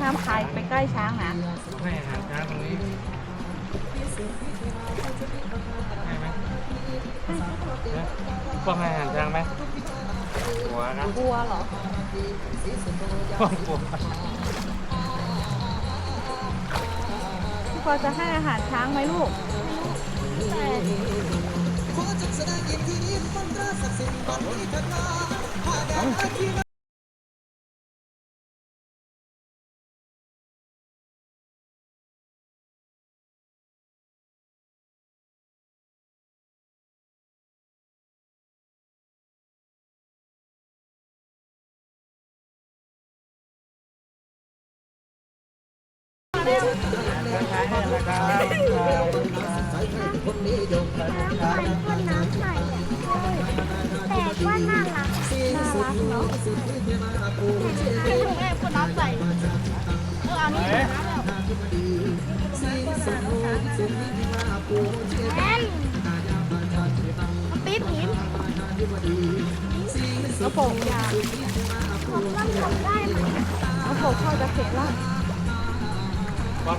ห้ามพายไปใกล้ช้างนะให้อาหารช้างตรงนี้ให้ไหมนะต้องให้อาหารช้างไหมหัวนะกลัวเหรอต้องกลัวพี่ปอจะให้อาหารช้างไหมลูก ช้างเนี่ยนะครับใส่คนน้ำใส่ะแต่ว่าน่ารักน่ารักเนาะแม่คนน้ำใส่เออเอานี่น้ำแล้วแอนปี๊บหินกระโปรงยาวผมว่าทำได้ไหมกระโปรงเข้าจะเข็นละวัด